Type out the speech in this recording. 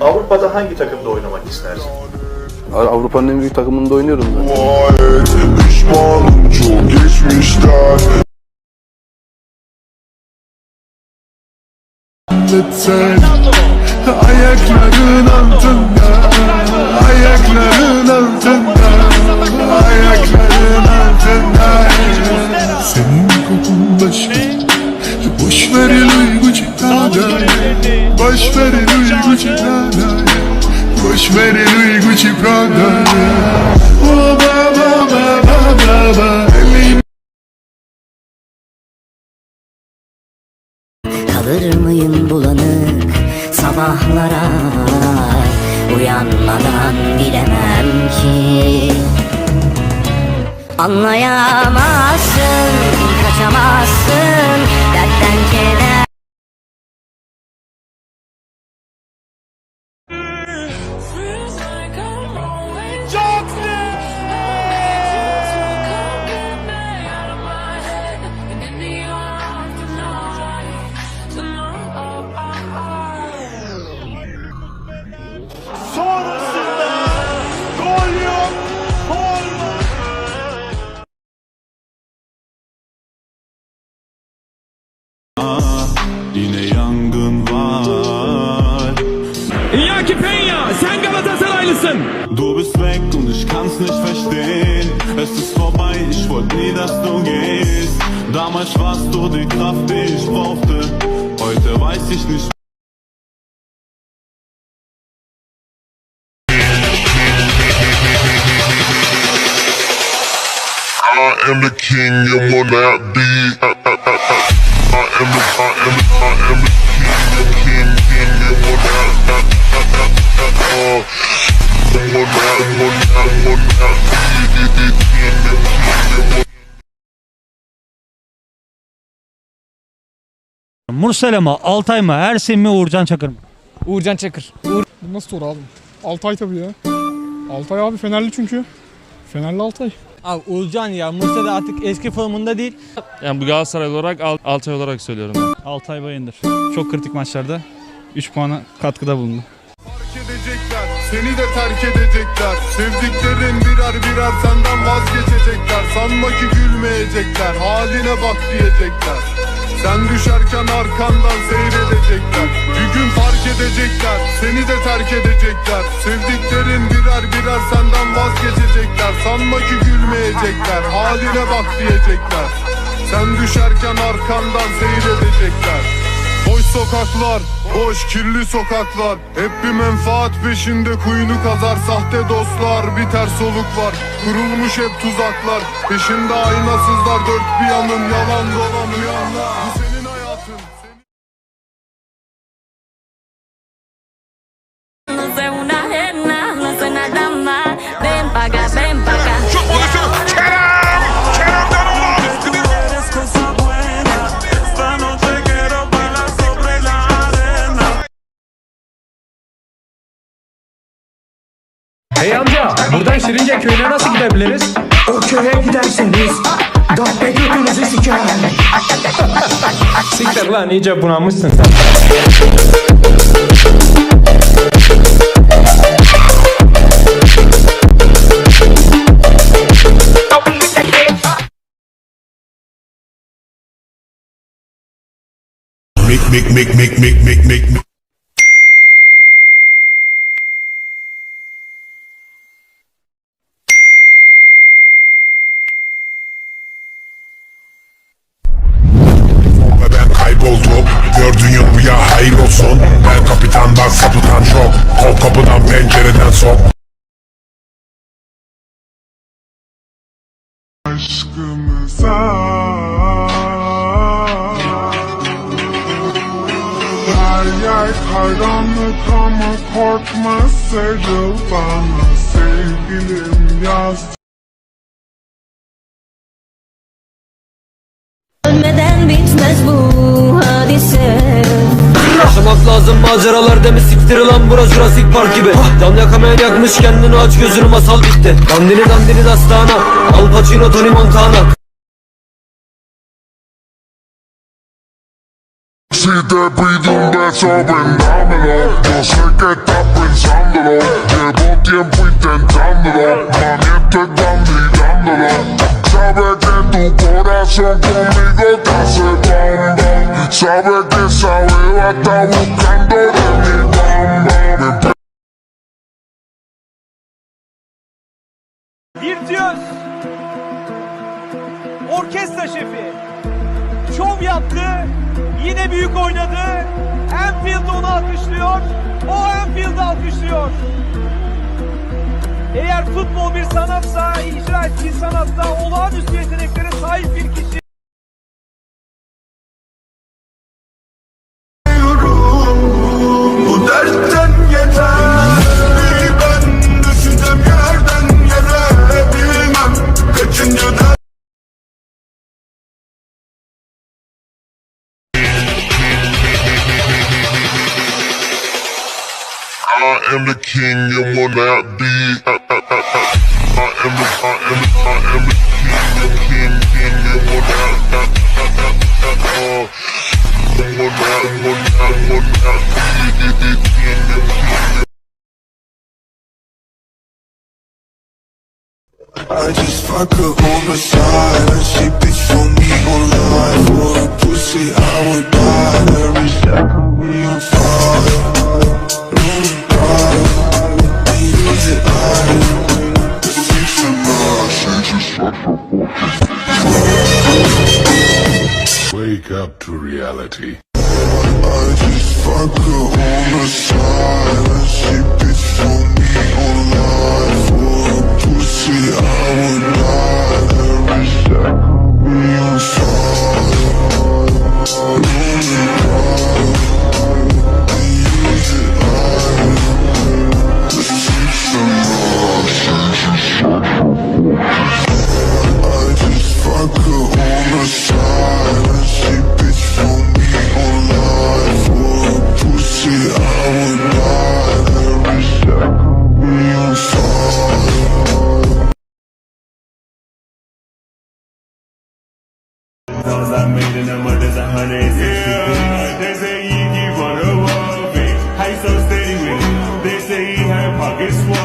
Avrupa'da hangi takımda oynamak istersin? Avrupa'nın en büyük takımında oynuyorum zaten. Muayet Pişmanım çok geçmişten Sen Boş ver el uygu çıkada Boş ver el uygu çıkada Oh baba baba baba Kalır mıyım bulanık sabahlara? Uyanmadan bilemem ki. Anlayamazsın, kaçamazsın und ich kann's nicht verstehen Es ist vorbei, ich wollte nie, dass du gehst Damals warst du die Kraft, die ich brauchte Heute weiß ich nicht I am the king and will not be. I am the, I am the, I am the king, king, king and will not, uh, Mursela mı, Altay mı, Ersin mi, Uğurcan Çakır mı? Uğurcan Çakır. Uğur... Bu nasıl soru abi? Altay tabii ya. Altay abi Fenerli çünkü. Fenerli Altay. Abi Uğurcan ya, Mursela artık eski formunda değil. Yani bu Galatasaray olarak Al- Altay olarak söylüyorum ben. Altay Bayındır. Çok kritik maçlarda 3 puana katkıda bulundu. Seni de terk edecekler. Sevdiklerin birer birer senden vazgeçecekler. Sanma ki gülmeyecekler, haline bak diyecekler. Sen düşerken arkandan seyredecekler. Bir gün fark edecekler, seni de terk edecekler. Sevdiklerin birer birer senden vazgeçecekler. Sanma ki gülmeyecekler, haline bak diyecekler. Sen düşerken arkandan seyredecekler Boş sokaklar, boş kirli sokaklar Hep bir menfaat peşinde kuyunu kazar Sahte dostlar, bir ters soluk var Kurulmuş hep tuzaklar Peşinde aynasızlar dört bir yanın Yalan dolan uyanlar Bu senin... Hey amca, buradan Şirince köyüne nasıl gidebiliriz? O köye giderseniz Dabbe götünüzü siker Siktir lan iyice bunamışsın sen. Make, make, make, make, make, make, make, hayır olsun. Ben kapitandan sapıtan çok. Kol kapıdan pencereden sok. Aşkımıza. Her yer karanlık ama korkma sarıl bana Sevgilim yaz. Ölmeden bitmez bu lazım maceralar deme siktir lan bura Jurassic Park gibi. Can yakamayan yakmış kendini aç gözünü masal bitti. Dandini dandini dastana Al Pacino Tony Montana. Si te pido un beso, vendámelo Yo sé que estás pensándolo Llevo tiempo intentándolo Mami, esto es dándolo Sabe que tu corazón conmigo te hace Sabe que esa beba está buscando de mi bamba Virtüöz Orkestra şefi. Şov yaptı Yine büyük oynadı. Enfield onu alkışlıyor O Enfield'ı alkışlıyor. Eğer futbol bir sanat am the king and will not be. I am the, I am the, I am the king, the king, king and will not, not, not, not, not, uh, will not, will not, will not be the king, the king. I just fuck her on the side And she bitch for me on life For a pussy I would die Every second we on fire to reality. I Christ